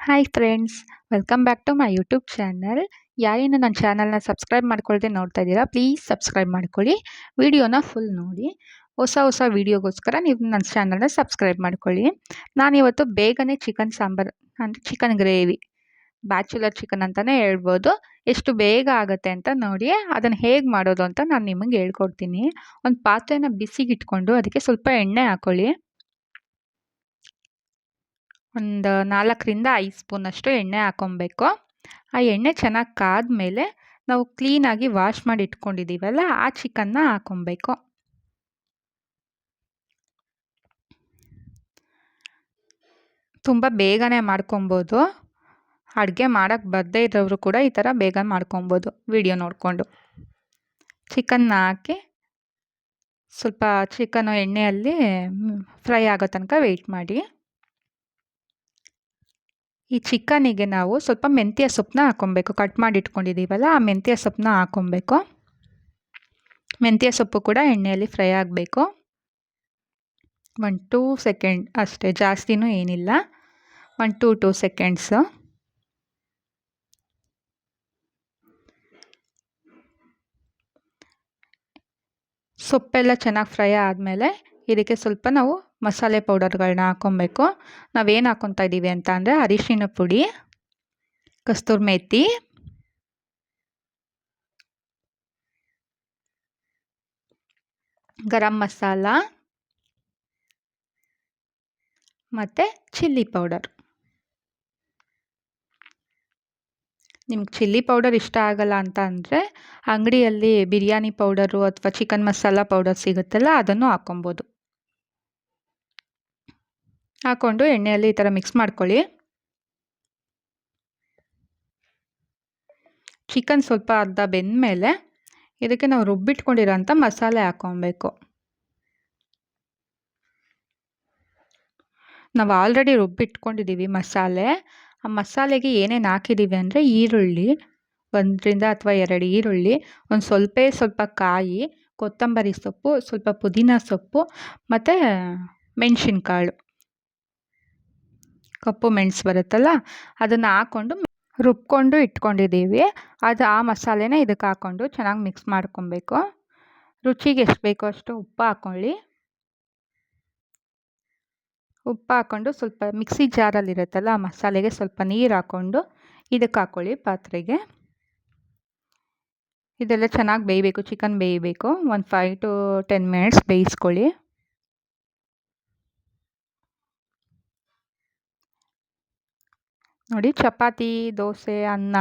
Hi friends welcome back to my YouTube channel ಯಾರೇನು ನನ್ನ ಚಾನಲ್ನ subscribe ಮಾಡ್ಕೊಳ್ದೆ ನೋಡ್ತಾ ಇದ್ದೀರಾ ಪ್ಲೀಸ್ ಸಬ್ಸ್ಕ್ರೈಬ್ ಮಾಡ್ಕೊಳ್ಳಿ. ವಿಡಿಯೋನ ಫುಲ್ ನೋಡಿ. ಹೊಸ ಹೊಸ ವೀಡಿಯೋಗೋಸ್ಕರ ನೀವು ನನ್ನ ಚಾನಲ್ನ ಸಬ್ಸ್ಕ್ರೈಬ್ ಮಾಡ್ಕೊಳ್ಳಿ. ನಾನಿವತ್ತು ಬೇಗನೆ ಚಿಕನ್ ಸಾಂಬಾರು, ಅಂದರೆ ಚಿಕನ್ ಗ್ರೇವಿ ಬ್ಯಾಚುಲರ್ ಚಿಕನ್ ಅಂತಲೇ ಹೇಳ್ಬೋದು. ಎಷ್ಟು ಬೇಗ ಆಗುತ್ತೆ ಅಂತ ನೋಡಿ, ಅದನ್ನು ಹೇಗೆ ಮಾಡೋದು ಅಂತ ನಾನು ನಿಮಗೆ ಹೇಳ್ಕೊಡ್ತೀನಿ. ಒಂದು ಪಾತ್ರೆನ ಬಿಸಿಗಿಟ್ಕೊಂಡು ಅದಕ್ಕೆ ಸ್ವಲ್ಪ ಎಣ್ಣೆ ಹಾಕ್ಕೊಳ್ಳಿ ಒಂದು ನಾಲ್ಕರಿಂದ ಐದು ಸ್ಪೂನಷ್ಟು ಎಣ್ಣೆ ಹಾಕ್ಕೊಬೇಕು ಆ ಎಣ್ಣೆ ಚೆನ್ನಾಗಿ ಕಾದ್ಮೇಲೆ ನಾವು ಕ್ಲೀನಾಗಿ ವಾಶ್ ಮಾಡಿ ಇಟ್ಕೊಂಡಿದ್ದೀವಲ್ಲ ಆ ಚಿಕನ್ನ ಹಾಕ್ಕೊಬೇಕು ತುಂಬ ಬೇಗನೆ ಮಾಡ್ಕೊಬೋದು. ಅಡುಗೆ ಮಾಡೋಕ್ಕೆ ಬರದೇ ಇರೋರು ಕೂಡ ಈ ಥರ ಬೇಗ ಮಾಡ್ಕೊಬೋದು ವಿಡಿಯೋ ನೋಡಿಕೊಂಡು. ಚಿಕನ್ನ ಹಾಕಿ ಸ್ವಲ್ಪ ಚಿಕನು ಎಣ್ಣೆಯಲ್ಲಿ ಫ್ರೈ ಆಗೋ ತನಕ ವೆಯ್ಟ್ ಮಾಡಿ. ಈ ಚಿಕನಿಗೆ ನಾವು ಸ್ವಲ್ಪ ಮೆಂತ್ಯ ಸೊಪ್ಪನ್ನ ಹಾಕ್ಕೊಬೇಕು. ಕಟ್ ಮಾಡಿ ಇಟ್ಕೊಂಡಿದ್ದೀವಲ್ಲ ಆ ಮೆಂತ್ಯ ಸೊಪ್ಪನ್ನ ಹಾಕ್ಕೊಬೇಕು. ಮೆಂತ್ಯ ಸೊಪ್ಪು ಕೂಡ ಎಣ್ಣೆಯಲ್ಲಿ ಫ್ರೈ ಆಗಬೇಕು. ಒನ್ ಟೂ ಸೆಕೆಂಡ್ ಅಷ್ಟೇ, ಜಾಸ್ತಿನೂ ಏನಿಲ್ಲ. ಒನ್ ಟೂ ಟೂ ಸೆಕೆಂಡ್ಸು ಸೊಪ್ಪೆಲ್ಲ ಚೆನ್ನಾಗಿ ಫ್ರೈ ಆದಮೇಲೆ ಇದಕ್ಕೆ ಸ್ವಲ್ಪ ನಾವು ಮಸಾಲೆ ಪೌಡರ್ಗಳನ್ನ ಹಾಕ್ಕೊಬೇಕು. ನಾವೇನು ಹಾಕ್ಕೊತಾ ಇದ್ದೀವಿ ಅಂತ ಅಂದರೆ ಅರಿಶಿನ ಪುಡಿ, ಕಸ್ತೂರಿ ಮೇಥಿ ಗರಂ ಮಸಾಲ ಮತ್ತು ಚಿಲ್ಲಿ ಪೌಡರ್. ನಿಮ್ಗೆ ಚಿಲ್ಲಿ ಪೌಡರ್ ಇಷ್ಟ ಆಗಲ್ಲ ಅಂತ ಅಂದರೆ ಅಂಗಡಿಯಲ್ಲಿ ಬಿರಿಯಾನಿ ಪೌಡರು ಅಥವಾ ಚಿಕನ್ ಮಸಾಲ ಪೌಡರ್ ಸಿಗುತ್ತಲ್ಲ ಅದನ್ನು ಹಾಕ್ಕೊಬೋದು. ಹಾಕ್ಕೊಂಡು ಎಣ್ಣೆಯಲ್ಲಿ ಈ ಥರ ಮಿಕ್ಸ್ ಮಾಡ್ಕೊಳ್ಳಿ. ಚಿಕನ್ ಸ್ವಲ್ಪ ಅರ್ಧ ಬೆಂದಮೇಲೆ ಇದಕ್ಕೆ ನಾವು ರುಬ್ಬಿಟ್ಕೊಂಡಿರೋಂಥ ಮಸಾಲೆ ಹಾಕ್ಕೊಬೇಕು. ನಾವು ಆಲ್ರೆಡಿ ರುಬ್ಬಿಟ್ಕೊಂಡಿದ್ದೀವಿ ಮಸಾಲೆ. ಆ ಮಸಾಲೆಗೆ ಏನೇನು ಹಾಕಿದ್ದೀವಿ ಅಂದರೆ ಈರುಳ್ಳಿ, ಒಂದರಿಂದ ಅಥವಾ ಎರಡು ಈರುಳ್ಳಿ, ಒಂದು ಸ್ವಲ್ಪ ಸ್ವಲ್ಪ ಕಾಯಿ, ಕೊತ್ತಂಬರಿ ಸೊಪ್ಪು, ಸ್ವಲ್ಪ ಪುದೀನ ಸೊಪ್ಪು, ಮತ್ತು ಮೆಣಸಿನ್ಕಾಳು. ಕಪ್ಪು ಮೆಣಸು ಬರುತ್ತಲ್ಲ, ಅದನ್ನು ಹಾಕ್ಕೊಂಡು ರುಬ್ಕೊಂಡು ಇಟ್ಕೊಂಡಿದ್ದೀವಿ. ಅದು ಆ ಮಸಾಲೆನ ಇದಕ್ಕೆ ಹಾಕ್ಕೊಂಡು ಚೆನ್ನಾಗಿ ಮಿಕ್ಸ್ ಮಾಡ್ಕೊಬೇಕು. ರುಚಿಗೆ ಎಷ್ಟು ಬೇಕೋ ಅಷ್ಟು ಉಪ್ಪು ಹಾಕ್ಕೊಳ್ಳಿ ಉಪ್ಪು ಹಾಕ್ಕೊಂಡು ಸ್ವಲ್ಪ ಮಿಕ್ಸಿ ಜಾರಲ್ಲಿರುತ್ತಲ್ಲ ಆ ಮಸಾಲೆಗೆ ಸ್ವಲ್ಪ ನೀರು ಹಾಕ್ಕೊಂಡು ಇದಕ್ಕೆ ಹಾಕ್ಕೊಳ್ಳಿ ಪಾತ್ರೆಗೆ. ಇದೆಲ್ಲ ಚೆನ್ನಾಗಿ ಬೇಯಬೇಕು, ಚಿಕನ್ ಬೇಯಬೇಕು. ಒಂದು ಫೈವ್ ಟು ಟೆನ್ ಮಿನಿಟ್ಸ್ ಬೇಯಿಸ್ಕೊಳ್ಳಿ. ನೋಡಿ, ಚಪಾತಿ, ದೋಸೆ, ಅನ್ನ,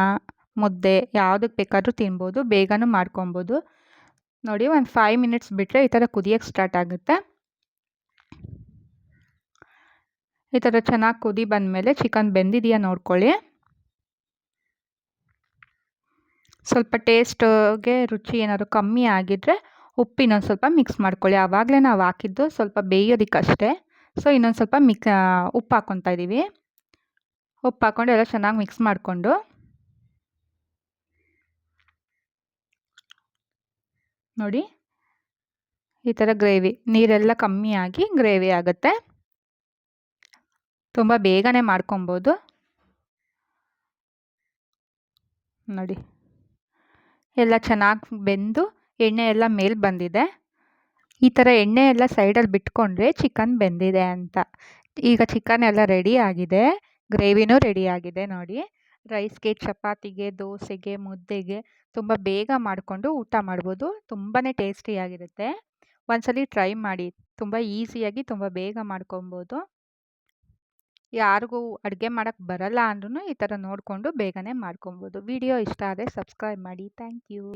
ಮುದ್ದೆ ಯಾವುದಕ್ಕೆ ಬೇಕಾದರೂ ತಿನ್ಬೋದು, ಬೇಗನೂ ಮಾಡ್ಕೊಬೋದು. ನೋಡಿ, ಒಂದು ಫೈವ್ ಮಿನಿಟ್ಸ್ ಬಿಟ್ಟರೆ ಈ ಥರ ಕುದಿಯೋಕ್ಕೆ ಸ್ಟಾರ್ಟ್ ಆಗುತ್ತೆ. ಈ ಥರ ಚೆನ್ನಾಗಿ ಕುದಿ ಬಂದಮೇಲೆ ಚಿಕನ್ ಬೆಂದಿದೆಯಾ ನೋಡ್ಕೊಳ್ಳಿ. ಸ್ವಲ್ಪ ಟೇಸ್ಟ್ಗೆ ರುಚಿ ಏನಾದರೂ ಕಮ್ಮಿ ಆಗಿದ್ರೆ ಉಪ್ಪು ಸ್ವಲ್ಪ ಮಿಕ್ಸ್ ಮಾಡ್ಕೊಳ್ಳಿ. ಆವಾಗಲೇ ನಾವು ಹಾಕಿದ್ದು ಸ್ವಲ್ಪ ಬೇಯೋದಕ್ಕಷ್ಟೇ. ಸೊ ಇನ್ನೊಂದು ಸ್ವಲ್ಪ ಮಿಕ್ ಉಪ್ಪು ಹಾಕ್ಕೊತಾ ಇದ್ದೀವಿ ಉಪ್ಪು ಹಾಕ್ಕೊಂಡು ಎಲ್ಲ ಚೆನ್ನಾಗಿ ಮಿಕ್ಸ್ ಮಾಡಿಕೊಂಡು ನೋಡಿ ಈ ಥರ ಗ್ರೇವಿ ನೀರೆಲ್ಲ ಕಮ್ಮಿಯಾಗಿ ಗ್ರೇವಿ ಆಗುತ್ತೆ. ತುಂಬ ಬೇಗನೆ ಮಾಡ್ಕೊಬೋದು. ನೋಡಿ ಎಲ್ಲ ಚೆನ್ನಾಗಿ ಬೆಂದು ಎಣ್ಣೆ ಎಲ್ಲ ಮೇಲೆ ಬಂದಿದೆ. ಈ ಥರ ಎಣ್ಣೆ ಎಲ್ಲ ಸೈಡಲ್ಲಿ ಬಿಟ್ಕೊಂಡ್ರೆ ಚಿಕನ್ ಬೆಂದಿದೆ ಅಂತ. ಈಗ ಚಿಕನ್ ಎಲ್ಲ ರೆಡಿ ಆಗಿದೆ. ಗ್ರೇವಿನೂ ರೆಡಿ ಆಗಿದೆ ನೋಡಿ. ರೈಸ್ಗೆ, ಚಪಾತಿಗೆ, ದೋಸೆಗೆ, ಮುದ್ದೆಗೆ ತುಂಬ ಬೇಗ ಮಾಡಿಕೊಂಡು ಊಟ ಮಾಡ್ಬೋದು. ತುಂಬಾ ಟೇಸ್ಟಿಯಾಗಿರುತ್ತೆ. ಒಂದ್ಸಲಿ ಟ್ರೈ ಮಾಡಿ. ತುಂಬ ಈಸಿಯಾಗಿ ತುಂಬ ಬೇಗ ಮಾಡ್ಕೊಬೋದು. ಯಾರಿಗೂ ಅಡುಗೆ ಮಾಡೋಕ್ಕೆ ಬರಲ್ಲ ಅಂದ್ರೂ ಈ ಥರ ನೋಡಿಕೊಂಡು ಬೇಗನೆ ಮಾಡ್ಕೊಬೋದು. ವಿಡಿಯೋ ಇಷ್ಟ ಆದರೆ ಸಬ್ಸ್ಕ್ರೈಬ್ ಮಾಡಿ. Thank you.